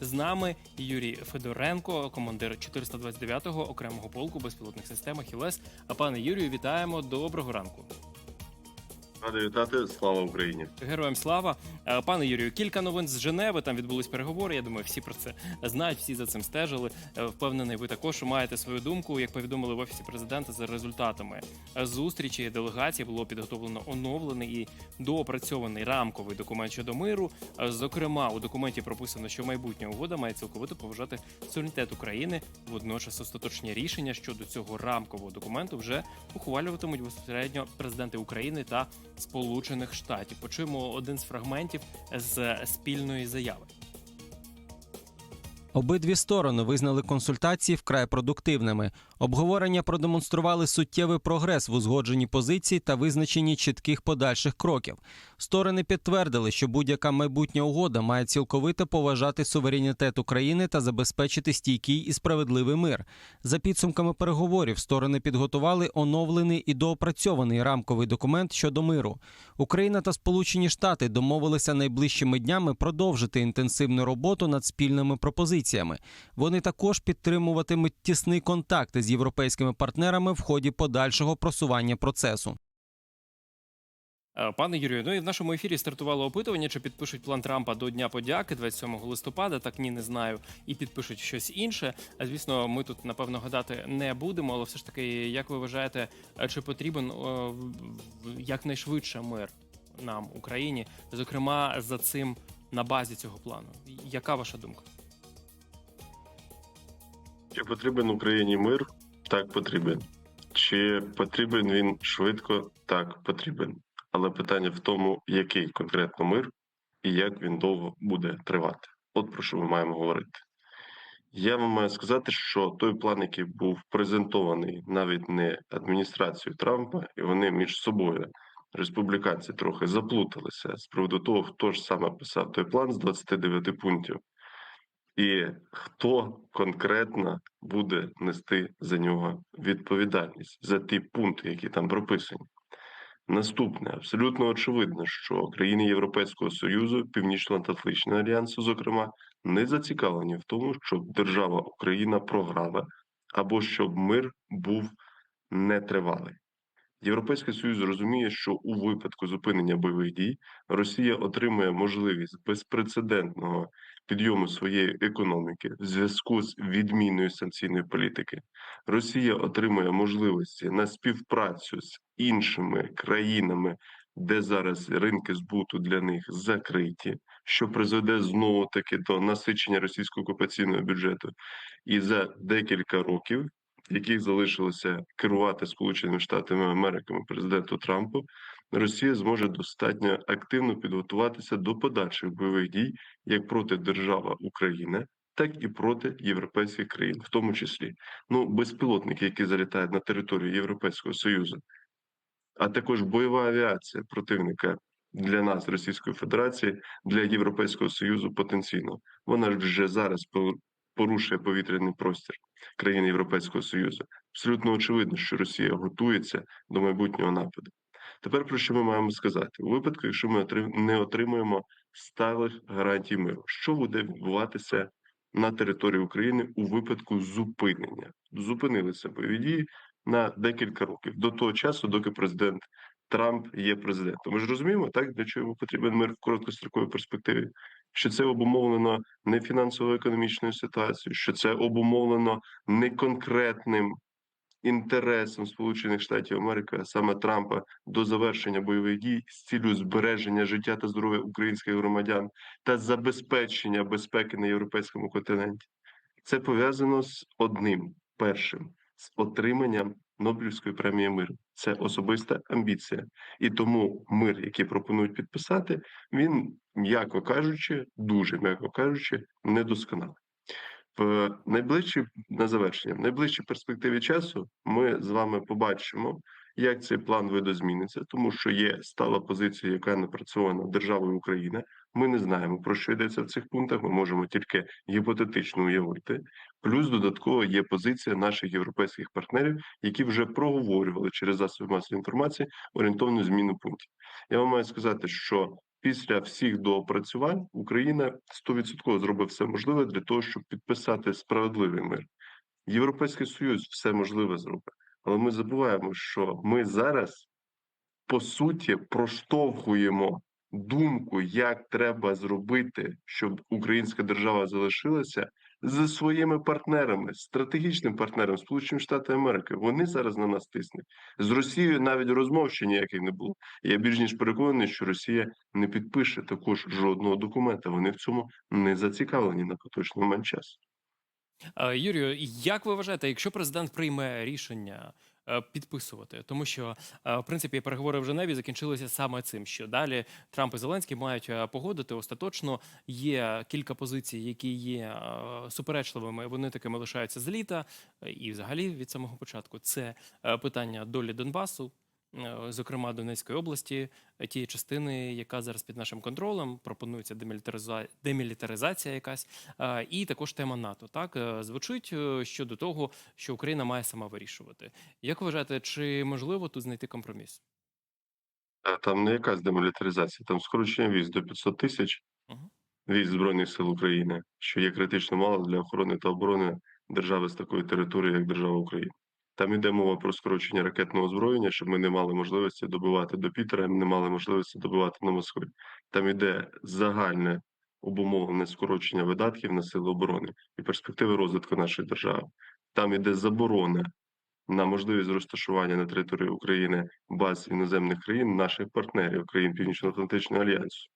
З нами Юрій Федоренко, командир 429-го окремого полку безпілотних систем «Ахілес». А пане Юрію, вітаємо. Доброго ранку. Радий вітати, слава Україні. Героям слава. Е, Пане Юрію, кілька новин з Женеви. Там відбулись переговори. Я думаю, всі про це знають, всі за цим стежили. Е, Впевнений, ви також маєте свою думку. Як повідомили в офісі президента за результатами е, зустрічі делегації було підготовлено оновлений і доопрацьований рамковий документ щодо миру. Зокрема, у документі прописано, що майбутня угода має цілковито поважати суверенітет України. Водночас остаточні рішення щодо цього рамкового документу вже ухвалюватимуть безпосередньо президенти України та Сполучених Штатів. Почуємо один з фрагментів з спільної заяви. Обидві сторони визнали консультації вкрай продуктивними. Обговорення продемонстрували суттєвий прогрес в узгодженні позицій та визначенні чітких подальших кроків. Сторони підтвердили, що будь-яка майбутня угода має цілковито поважати суверенітет України та забезпечити стійкий і справедливий мир. За підсумками переговорів, сторони підготували оновлений і доопрацьований рамковий документ щодо миру. Україна та Сполучені Штати домовилися найближчими днями продовжити інтенсивну роботу над спільними пропозиціями. Вони також підтримуватимуть тісний контакт з європейськими партнерами в ході подальшого просування процесу. Е, Пане Юрію, ну і в нашому ефірі стартувало опитування, чи підпишуть план Трампа до Дня подяки 27 листопада. Так ні, не знаю, і підпишуть щось інше. А звісно, ми тут напевно гадати не будемо. Але все ж таки, як ви вважаєте, е, чи потрібен якнайшвидше мир нам, Україні, зокрема за цим на базі цього плану? Яка ваша думка? Чи потрібен Україні мир? Так, потрібен. Чи потрібен він швидко? Так, потрібен. Але питання в тому, який конкретно мир і як він довго буде тривати. От про що ми маємо говорити. Я вам маю сказати, що той план, який був презентований навіть не адміністрацією Трампа, і вони між собою, республіканці, трохи заплуталися з приводу того, хто ж саме писав той план з 29 пунктів. І хто конкретно буде нести за нього відповідальність за ті пункти, які там прописані. Наступне абсолютно очевидно, що країни Європейського Союзу, Північно-Атлантичного альянсу, зокрема, не зацікавлені в тому, щоб держава Україна програла або щоб мир був нетривалий. Європейський Союз розуміє, що у випадку зупинення бойових дій Росія отримує можливість безпрецедентного підйому своєї економіки в зв'язку з відміною санкційної політики. Росія отримує можливості на співпрацю з іншими країнами, де зараз ринки збуту для них закриті, що призведе знову таки до насичення російського окупаційного бюджету. І за декілька років, яких залишилося керувати Сполученими Штатами Америки президенту Трампу, Росія зможе достатньо активно підготуватися до подальших бойових дій як проти держави України, так і проти європейських країн, в тому числі ну безпілотники, які залітають на територію Європейського Союзу, а також бойова авіація противника для нас, Російської Федерації, для Європейського Союзу потенційно. Вона ж вже зараз порушує повітряний простір країн Європейського Союзу. Абсолютно очевидно, що Росія готується до майбутнього нападу. Тепер про що ми маємо сказати? У випадку, якщо ми не отримуємо сталих гарантій миру, що буде відбуватися на території України у випадку зупинення? Зупинилися бойові дії на декілька років до того часу, доки президент Трамп є президентом. Ми ж розуміємо, так для чого йому потрібен мир в короткостроковій перспективі, що це обумовлено не фінансово-економічною ситуацією, що це обумовлено не конкретним інтересом Сполучених Штатів Америки, а саме Трампа, до завершення бойових дій з цілею збереження життя та здоров'я українських громадян та забезпечення безпеки на європейському континенті. Це пов'язано з одним першим з отриманням Нобелівської премії миру. Це особиста амбіція, і тому мир, який пропонують підписати, він, м'яко кажучи, дуже м'яко кажучи, недосконалий. В найближчі на завершення, в найближчій перспективі часу ми з вами побачимо, як цей план видозміниться, тому що є стала позиція, яка напрацьована державою Україна. Ми не знаємо про що йдеться в цих пунктах. Ми можемо тільки гіпотетично уявити. Плюс додатково є позиція наших європейських партнерів, які вже проговорювали через засоби масової інформації орієнтовну зміну пунктів. Я вам маю сказати, що після всіх доопрацювань Україна 100% зробить все можливе для того, щоб підписати справедливий мир. Європейський Союз все можливе зробить, але ми забуваємо, що ми зараз по суті проштовхуємо думку, як треба зробити, щоб українська держава залишилася зі своїми партнерами, стратегічним партнером Сполучені Штати Америки. Вони зараз на нас тиснуть. З Росією навіть розмов ще ніяких не було. Я більш ніж переконаний, що Росія не підпише також жодного документа. Вони в цьому не зацікавлені на поточний момент часу. Е, Юрію, як ви вважаєте, якщо президент прийме рішення підписувати, тому що е, в принципі переговори в Женеві закінчилися саме цим, що далі Трамп і Зеленський мають е, погодити остаточно. Є кілька позицій, які є е, суперечливими. Вони такими лишаються з літа, е, і взагалі від самого початку. Це е, питання долі Донбасу. Е, Зокрема, Донецької області, е, тієї частини, яка зараз під нашим контролем, пропонується демілітариза... демілітаризація якась, Е, і також тема НАТО. Так звучить щодо того, що Україна має сама вирішувати. Як вважаєте, чи можливо тут знайти компроміс? Там не якась демілітаризація, там скорочення військ до 500 тисяч військ Збройних сил України, що є критично мало для охорони та оборони держави з такої території, як держава Україна. Там йде мова про скорочення ракетного озброєння, щоб ми не мали можливості добивати до Пітера, не мали можливості добивати на Москві. Там йде загальне обумовлене скорочення видатків на сили оборони і перспективи розвитку нашої держави. Там іде заборона на можливість розташування на території України баз іноземних країн, наших партнерів країн Північно-Атлантичного альянсу,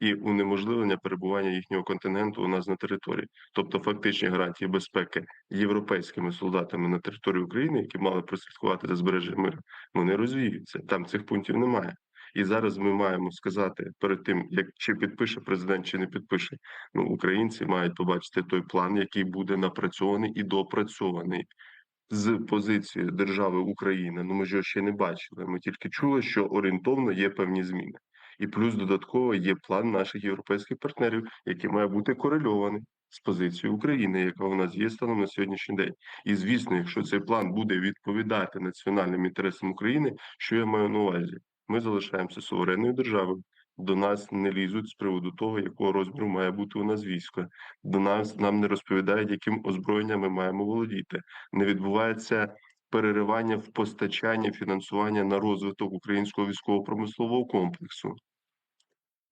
і унеможливлення перебування їхнього контингенту у нас на території, тобто фактичні гарантії безпеки європейськими солдатами на території України, які мали прослідкувати за збереження миру, вони розвіються. Там цих пунктів немає. І зараз ми маємо сказати перед тим, як чи підпише президент, чи не підпише. Ну, українці мають побачити той план, який буде напрацьований і допрацьований з позиції держави Україна. Ну ми ж його ще не бачили. Ми тільки чули, що орієнтовно є певні зміни, і плюс додатково є план наших європейських партнерів, який має бути корельований з позицією України, яка у нас є станом на сьогоднішній день. І звісно, якщо цей план буде відповідати національним інтересам України, що я маю на увазі, ми залишаємося суверенною державою. До нас не лізуть з приводу того, якого розміру має бути у нас військо. До нас нам не розповідають, яким озброєнням ми маємо володіти не відбувається переривання в постачанні фінансування на розвиток українського військово-промислового комплексу.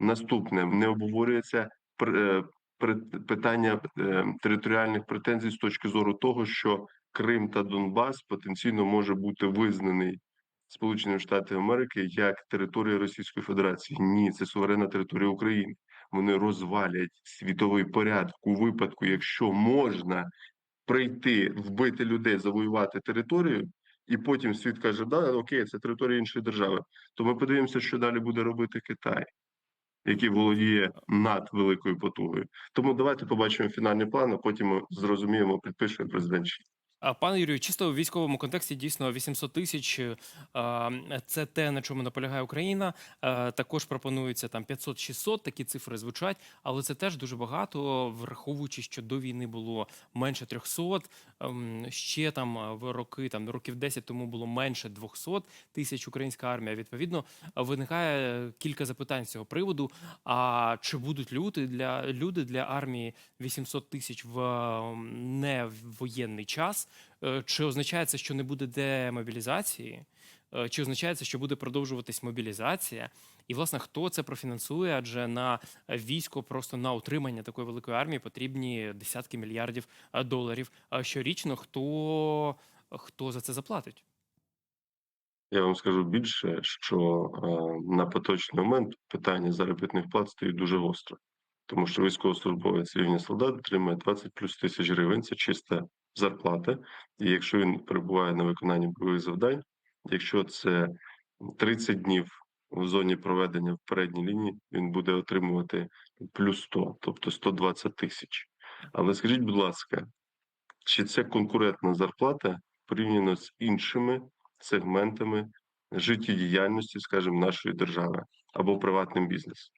Наступне не обговорюється е, питання е, територіальних претензій з точки зору того, що Крим та Донбас потенційно може бути визнаний Сполученими Штатами Америки як територія Російської Федерації. Ні, це суверенна територія України. Вони розвалять світовий порядок у випадку, якщо можна прийти, вбити людей, завоювати територію, і потім світ каже, да, окей, це територія іншої держави. То ми подивимося, що далі буде робити Китай, який володіє над великою потугою. Тому давайте побачимо фінальний план, а потім зрозуміємо, підпише президент. Пане Юрію, чисто у військовому контексті дійсно 800 тисяч е, це те, на чому наполягає Україна. Е, Також пропонується там 500-600, такі цифри звучать, але це теж дуже багато, враховуючи, що до війни було менше 300, ем, ще там е, в роки, там років 10 тому було менше 200 тисяч українська армія. Відповідно, виникає кілька запитань з цього приводу. А чи будуть люди для люди для армії 800 тисяч в ем, воєнний час? Е, Чи означає це, що не буде демобілізації? Е, Чи означає це, що буде продовжуватись мобілізація? І власне хто це профінансує? Адже на військо, просто на утримання такої великої армії потрібні десятки мільярдів е, доларів е, щорічно. Хто, хто за це заплатить? Я вам скажу більше, що на поточний момент питання заробітних плат стоїть дуже гостро, тому що військовослужбовець цивільний солдат отримує 20 плюс тисяч гривень. Це чиста зарплата. І якщо він перебуває на виконанні бойових завдань, якщо це 30 днів в зоні проведення в передній лінії, він буде отримувати плюс 100, тобто 120 тисяч. Але скажіть, будь ласка, чи це конкурентна зарплата порівняно з іншими сегментами життєдіяльності, скажімо, нашої держави або приватним бізнесом?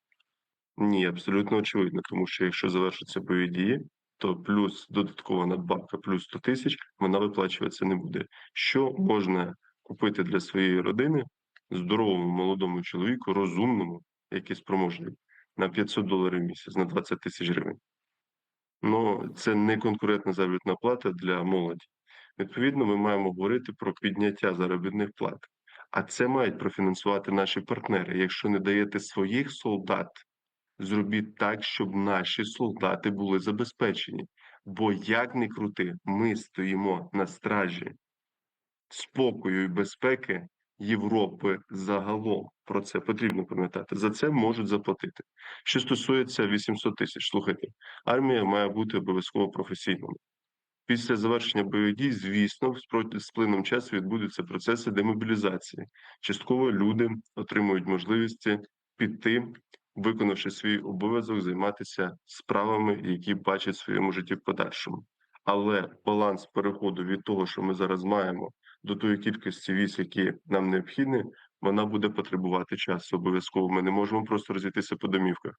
Ні, абсолютно очевидно, тому що якщо завершаться бойові дії, то плюс додаткова надбавка, плюс 100 тисяч, вона виплачуватися не буде. Що можна купити для своєї родини здоровому молодому чоловіку, розумному, які спроможні на 500 доларів місяць, на 20 тисяч гривень. Ну, це не конкурентна заробітна плата для молоді. Відповідно, ми маємо говорити про підняття заробітних плат. А це мають профінансувати наші партнери. Якщо не даєте своїх солдат, зробіть так, щоб наші солдати були забезпечені. Бо як не крути, ми стоїмо на стражі спокою і безпеки Європи загалом. Про це потрібно пам'ятати. За це можуть заплатити. Що стосується 800 тисяч, слухайте, армія має бути обов'язково професійною. Після завершення бойових дій, звісно, з плином часу відбудуться процеси демобілізації. Частково люди отримують можливості піти, виконавши свій обов'язок, займатися справами, які бачать в своєму житті в подальшому. Але баланс переходу від того, що ми зараз маємо, до тої кількості військ, які нам необхідні, вона буде потребувати часу. Обов'язково ми не можемо просто розійтися по домівках.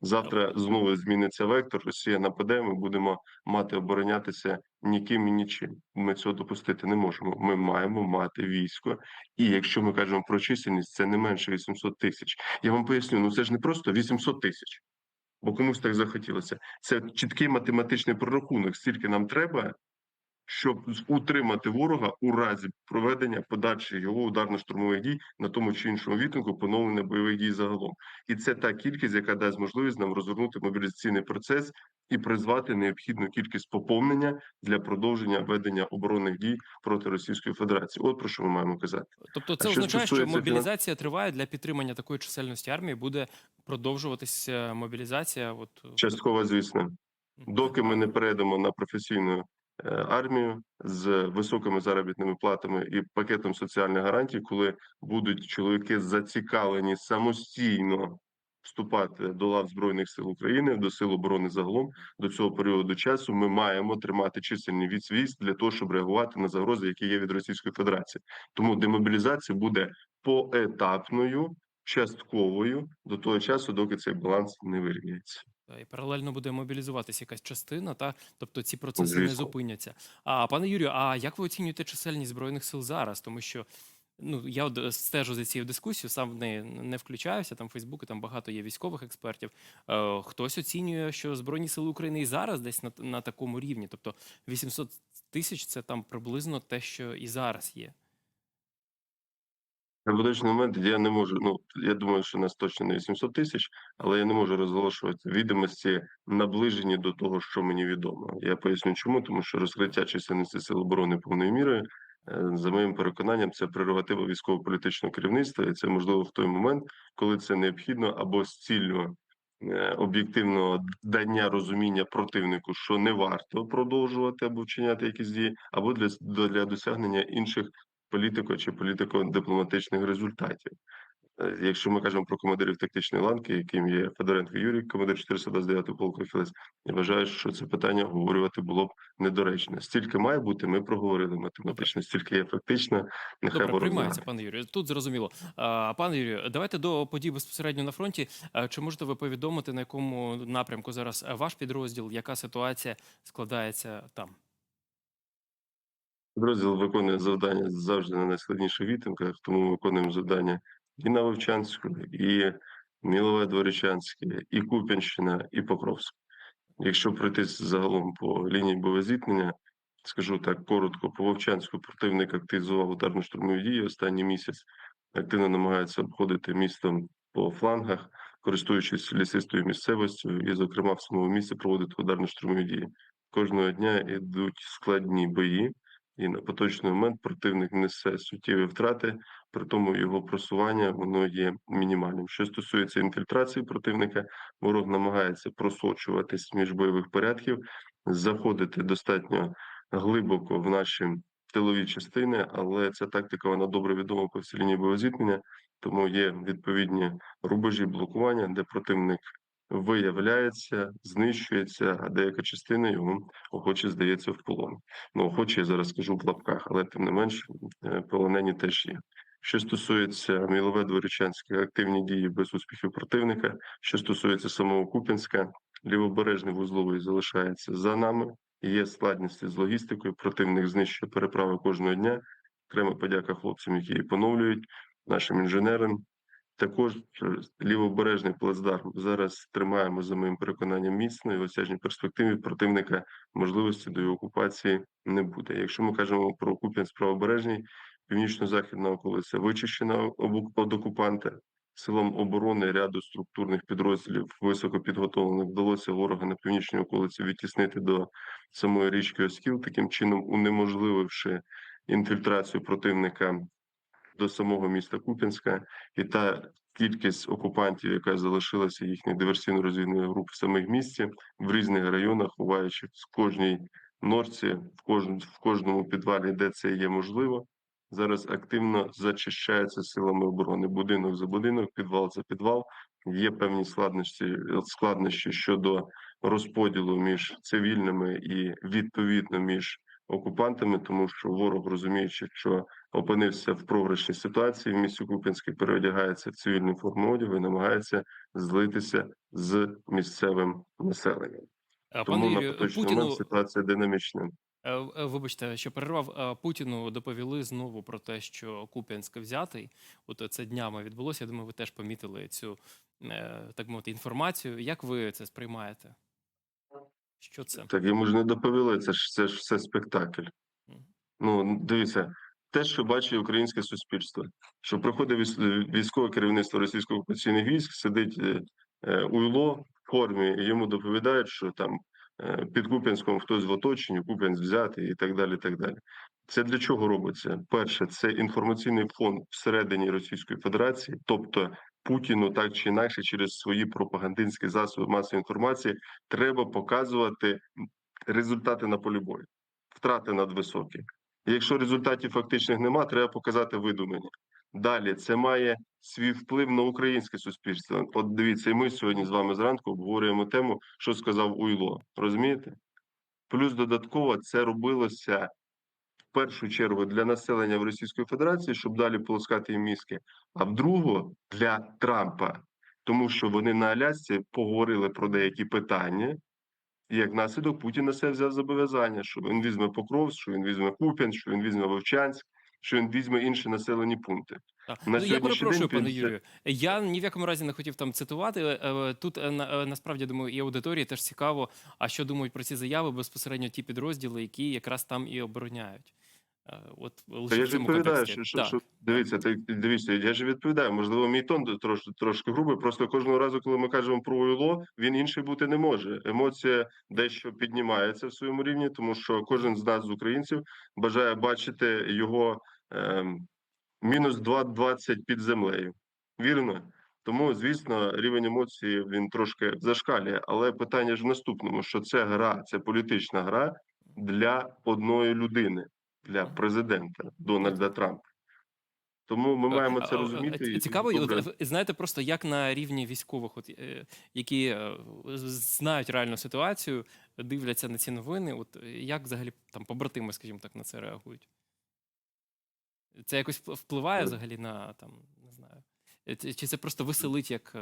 Завтра знову зміниться вектор. Росія нападе. Ми будемо мати оборонятися ніким і нічим. Ми цього допустити не можемо. Ми маємо мати військо. І якщо ми кажемо про чисельність, це не менше 800 тисяч. Я вам поясню, ну це ж не просто 800 тисяч, бо комусь так захотілося. Це чіткий математичний прорахунок. Скільки нам треба, щоб утримати ворога у разі проведення подальших його ударно-штурмових дій на тому чи іншому відтинку поновлення бойових дій загалом. І це та кількість, яка дасть можливість нам розгорнути мобілізаційний процес і призвати необхідну кількість поповнення для продовження ведення оборонних дій проти Російської Федерації. От про що ми маємо казати. Тобто, це А означає, що фінан- мобілізація триває для підтримання такої чисельності армії, буде продовжуватися мобілізація. От Частково, звісно. Доки ми не перейдемо на професійну е, армію з високими заробітними платами і пакетом соціальних гарантій, коли будуть чоловіки зацікавлені самостійно вступати до лав збройних сил України до сил оборони загалом до цього періоду часу, ми маємо тримати чисельний відсвіст для того, щоб реагувати на загрози, які є від Російської Федерації. Тому демобілізація буде поетапною, частковою до того часу, доки цей баланс не вирівняється. Та, І паралельно буде мобілізуватися якась частина, та тобто ці процеси не зупиняться. А пане Юрію, а як ви оцінюєте чисельність збройних сил зараз? Тому що ну я е, стежу за цією дискусією, сам в неї не включаюся. Там в Фейсбуці там багато є військових експертів. Е, хтось оцінює, що збройні сили України і зараз десь на, на такому рівні. Тобто 800 тисяч це там приблизно те, що і зараз є. На поточний момент я не можу. Ну я думаю, що нас точно не 800 тисяч, але я не можу розголошувати відомості наближені до того, що мені відомо. Я поясню, чому тому, що розкриття чисельності сил оборони повною мірою, е, за моїм переконанням, це прерогатива військово-політичного керівництва, і це можливо в той момент, коли це необхідно або з ціллю е, об'єктивного дання розуміння противнику, що не варто продовжувати або вчиняти якісь дії, або для, для досягнення інших політико чи політико-дипломатичних результатів. Е, Якщо ми кажемо про командирів тактичної ланки, яким є Федоренко Юрій, командир 429-го полку Філець, я вважаю, що це питання обговорювати було б недоречно. Стільки має бути, ми проговорили математично, стільки є фактично, нехай Добре, приймається, пане Юрію. Тут зрозуміло. А, пане Юрію, давайте до подій безпосередньо на фронті. Чи можете ви повідомити, на якому напрямку зараз ваш підрозділ, яка ситуація складається там? Підрозділ виконує завдання завжди на найскладніших відтинках, тому ми виконуємо завдання і на Вовчанську, і Мілове Дворічанське, і Куп'янщина, і Покровськ. Якщо пройтись загалом по лінії бойового скажу так коротко, по Вовчанську противник активізував ударно-штурмові дії останній місяць, активно намагається обходити місто по флангах, користуючись лісистою місцевістю, і, зокрема, в самому місці проводити ударно-штурмові дії. Кожного дня йдуть складні бої, і на поточний момент противник несе суттєві втрати, при тому його просування воно є мінімальним. Що стосується інфільтрації противника, ворог намагається просочуватись між бойових порядків, заходити достатньо глибоко в наші тилові частини, але ця тактика вона добре відома по всій лінії бойового зіткнення, тому є відповідні рубежі блокування, де противник виявляється, знищується, а деяка частина його охоче здається в полон. Ну, охоче я зараз скажу в лапках, але тим не менш е, полонені теж є. Що стосується Мілове Дворічанське, активні дії без успіхів противника. Що стосується самого Куп'янська, лівобережний вузловий залишається за нами. Є складності з логістикою. Противник знищує переправи кожного дня. Окрема подяка хлопцям, які її поновлюють, нашим інженерам, Також е, лівобережний плацдарм зараз тримаємо за моїм переконанням міцно і в осяжній перспективі противника можливості до його окупації не буде. Якщо ми кажемо про Куп'янськ правобережний, північно-західна околиця вичищена від окупанта. Силам оборони ряду структурних підрозділів високопідготовлених вдалося ворога на північній околиці відтіснити до самої річки Оскіл, таким чином унеможлививши інфільтрацію противника до самого міста Куп'янська, і та кількість окупантів, яка залишилася їхніх диверсійно-розвідних груп в самих місті, в різних районах, ховаючи в кожній норці, в кожному в кожному підвалі, де це є можливо. Зараз активно зачищається силами оборони будинок за будинок, підвал за підвал. Є певні складнощі, складнощі щодо розподілу між цивільними і відповідно між окупантами, тому що ворог розуміючи, що опинився в програшній ситуації в місті Куп'янське, переодягається в цивільну форму одягу і намагається злитися з місцевим населенням. Е, Тому Пане на поточний Путіну момент ситуація динамічна. Е, е, Вибачте, що перервав Путіну. Доповіли знову про те, що Куп'янськ взятий. От це днями відбулося. Я думаю, ви теж помітили цю е, так мовити інформацію. Як ви це сприймаєте? Що це? Так йому ж не доповіли. Це ж це ж все спектакль. Ну дивіться, те, що бачить українське суспільство, що приходить військове керівництво російських окупаційних військ, сидить е, е, уйло в формі, і йому доповідають, що там е, під Куп'янськом хтось в оточенні, Куп'янськ взятий і так далі. і так далі. Це для чого робиться? Перше, це інформаційний фон всередині Російської Федерації, тобто Путіну так чи інакше через свої пропагандистські засоби масової інформації треба показувати результати на полі бою, втрати надвисокі. Якщо результатів фактичних нема, треба показати видумані. Далі це має свій вплив на українське суспільство. От дивіться, і ми сьогодні з вами зранку обговорюємо тему, що сказав Уйло. Розумієте? Плюс додатково це робилося в першу чергу для населення в Російської Федерації, щоб далі полоскати їм мізки, а в другу для Трампа, тому що вони на Алясці поговорили про деякі питання. І як наслідок Путін на себе взяв зобов'язання, що він візьме Покровськ, що він візьме Куп'янськ, що він візьме Вовчанськ, що він візьме інші населені пункти. Так. На Ну, я перепрошую, день пане Юрію. Я ні в якому разі не хотів там цитувати. Е, Тут е, на- е, насправді думаю, і аудиторії теж цікаво, а що думають про ці заяви безпосередньо ті підрозділи, які якраз там і обороняють. Е, От Та лише я ж відповідаю, що, що, що дивіться, ти дивіться, я ж відповідаю. Можливо, мій тон трошки трошки грубий. Просто кожного разу, коли ми кажемо про ОІЛО, він інший бути не може. Емоція дещо піднімається в своєму рівні, тому що кожен з нас з українців бажає бачити його ем, мінус 2,20 під землею. Вірно? Тому, звісно, рівень емоцій він трошки зашкалює. Але питання ж в наступному: що це гра, це політична гра для одної людини, для президента Дональда Трампа. Тому ми маємо це розуміти. і Цікаво, добре- от, знаєте, просто як на рівні військових, от, е, які е, знають реальну ситуацію, дивляться на ці новини, от е, як взагалі там побратими, скажімо так, на це реагують? Це якось впливає взагалі на там, не знаю. Чи це просто веселить, як.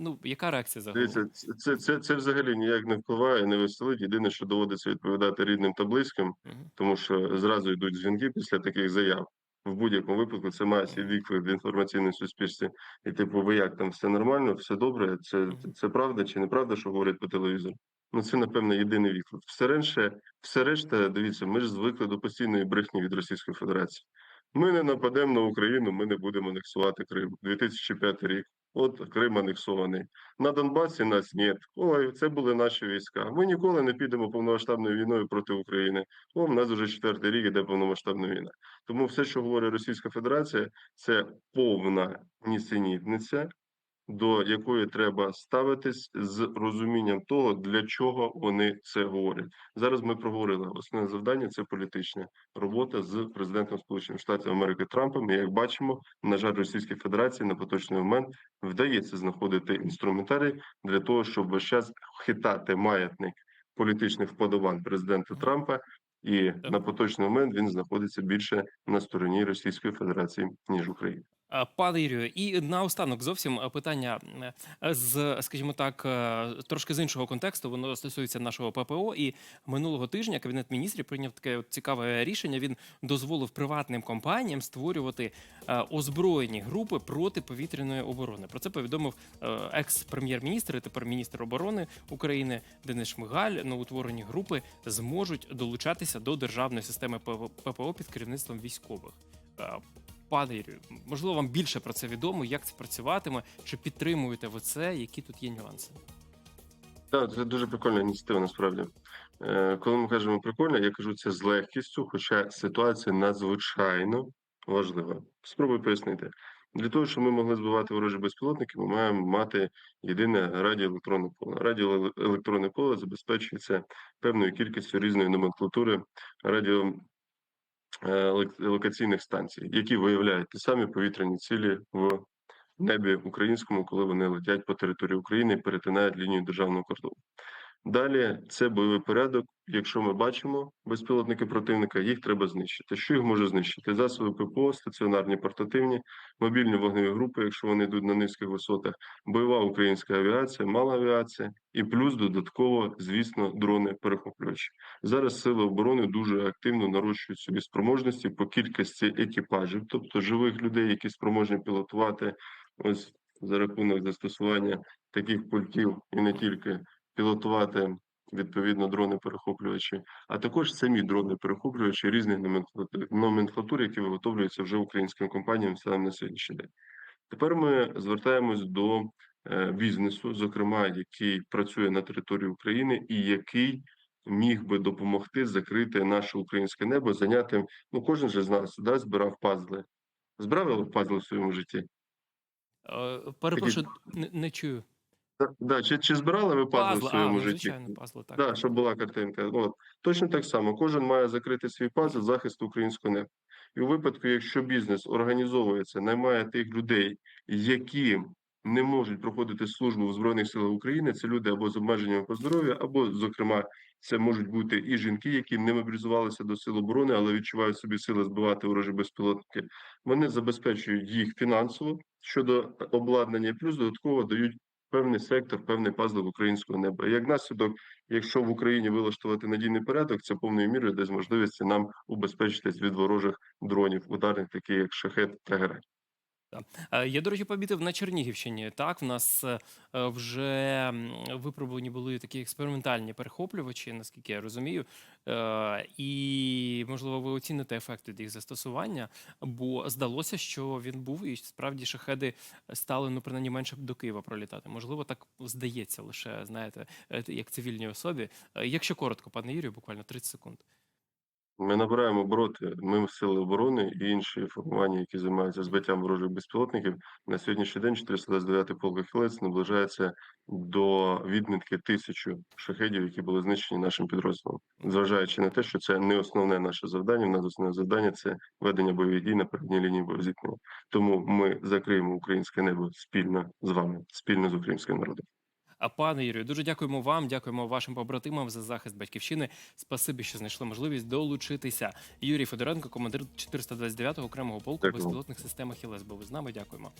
Ну, яка реакція загалом? Це, це, це, це взагалі ніяк не впливає, не веселить. Єдине, що доводиться відповідати рідним та близьким, Мгм. тому що зразу йдуть дзвінки після таких заяв. В будь-якому випадку це має свій відклик в інформаційному суспільстві. І типу, ви як там все нормально, все добре? Це, це, це правда чи неправда, що говорять по телевізору? Ну це напевно єдиний відклик. Все решта, все решта, дивіться, ми ж звикли до постійної брехні від Російської Федерації. Ми не нападемо на Україну, ми не будемо анексувати Крим. 2005 рік. От Крим анексований. На Донбасі нас нет. Ой, це були наші війська. Ми ніколи не підемо повномасштабною війною проти України. О, в нас вже четвертий рік іде повномасштабна війна. Тому все, що говорить Російська Федерація, це повна нісенітниця, до якої треба ставитись з розумінням того, для чого вони це говорять. Зараз ми проговорили. Основне завдання це політична робота з президентом Сполучених Штатів Америки Трампом. І як бачимо, на жаль, Російській Федерації на поточний момент вдається знаходити інструментарій для того, щоб весь час хитати маятник політичних вподобань президента Трампа. І на поточний момент він знаходиться більше на стороні Російської Федерації ніж України. Е, Пане Юрію, і наостанок зовсім е, питання е, з, скажімо так, трошки з іншого контексту. Воно стосується нашого ППО. І минулого тижня Кабінет міністрів прийняв таке цікаве рішення. Він дозволив приватним компаніям створювати озброєні групи протиповітряної оборони. Про це повідомив екс-прем'єр-міністр, і тепер міністр оборони України Денис Шмигаль. Новоутворені групи зможуть долучатися до державної системи ППО під керівництвом військових. Пане Юрію, можливо, вам більше про це відомо, як це працюватиме, чи підтримуєте ви це, які тут є нюанси? Так, це дуже прикольна ініціатива, насправді. Е, Коли ми кажемо прикольно, я кажу це з легкістю, хоча ситуація надзвичайно важлива. Спробую пояснити. Для того, щоб ми могли збивати ворожі безпілотники, ми маємо мати єдине радіоелектронне поле. Радіоелектронне поле забезпечується певною кількістю різної номенклатури радіо локаційних станцій, які виявляють ті самі повітряні цілі в небі українському, коли вони летять по території України і перетинають лінію державного кордону. Далі це бойовий порядок. Якщо ми бачимо безпілотники противника, їх треба знищити. Що їх може знищити? Засоби ППО, стаціонарні портативні, мобільні вогневі групи, якщо вони йдуть на низьких висотах, бойова українська авіація, мала авіація, і плюс додатково, звісно, дрони перехоплювачі. Зараз сили оборони дуже активно нарощують собі спроможності по кількості екіпажів, тобто живих людей, які спроможні пілотувати ось за рахунок застосування таких пультів і не тільки пілотувати відповідно дрони-перехоплювачі, а також самі дрони-перехоплювачі різних номенклатур, які виготовлюються вже українськими компаніями станом на сьогоднішній день. Тепер ми звертаємось до е, бізнесу, зокрема, який працює на території України і який міг би допомогти закрити наше українське небо, зайняти. Ну, кожен же з нас да, збирав пазли. Збирали пазли в своєму житті? Е, Перепрошую, не, не чую. Да. Чи, чи збирали ви пазли, Пазли, в своєму а, ну, житті? звичайно, пазли, так. Да, щоб була картинка. От. Точно так само. Кожен має закрити свій пазл захисту українського неба. І у випадку, якщо бізнес організовується, наймає тих людей, які не можуть проходити службу в Збройних силах України, це люди або з обмеженнями по здоров'ю, або, зокрема, це можуть бути і жінки, які не мобілізувалися до сил оборони, але відчувають собі сили збивати ворожі безпілотники. Вони забезпечують їх фінансово щодо обладнання, плюс додатково дають певний сектор, певний пазл українського неба. Як наслідок, якщо в Україні вилаштувати надійний порядок, це повною мірою дасть можливість нам убезпечитись від ворожих дронів, ударних, таких як шахет та герань. Е, Я, до речі, помітив на Чернігівщині. Так, в нас е, вже випробувані були такі експериментальні перехоплювачі, наскільки я розумію. Е, І, можливо, ви оціните ефект від їх застосування, бо здалося, що він був, і справді шахеди стали, ну, принаймні, менше до Києва пролітати. Можливо, так здається лише, знаєте, як цивільній особі. Якщо коротко, пане Юрію, буквально 30 секунд. Ми набираємо обороти. Ми сили оборони і інші формування, які займаються збиттям ворожих безпілотників. На сьогоднішній день 429-й полк «Ахілець» наближається до відмітки тисячу шахедів, які були знищені нашим підрозділом. Зважаючи на те, що це не основне наше завдання. В нас основне завдання це ведення бойових дій на передній лінії боєзіткнення. Тому ми закриємо українське небо спільно з вами, спільно з українським народом. Пане Юрію, дуже дякуємо вам, дякуємо вашим побратимам за захист батьківщини. Спасибі, що знайшли можливість долучитися. Юрій Федоренко, командир 429-го окремого полку Дякую. безпілотних систем «Ахілес», був з нами. Дякуємо.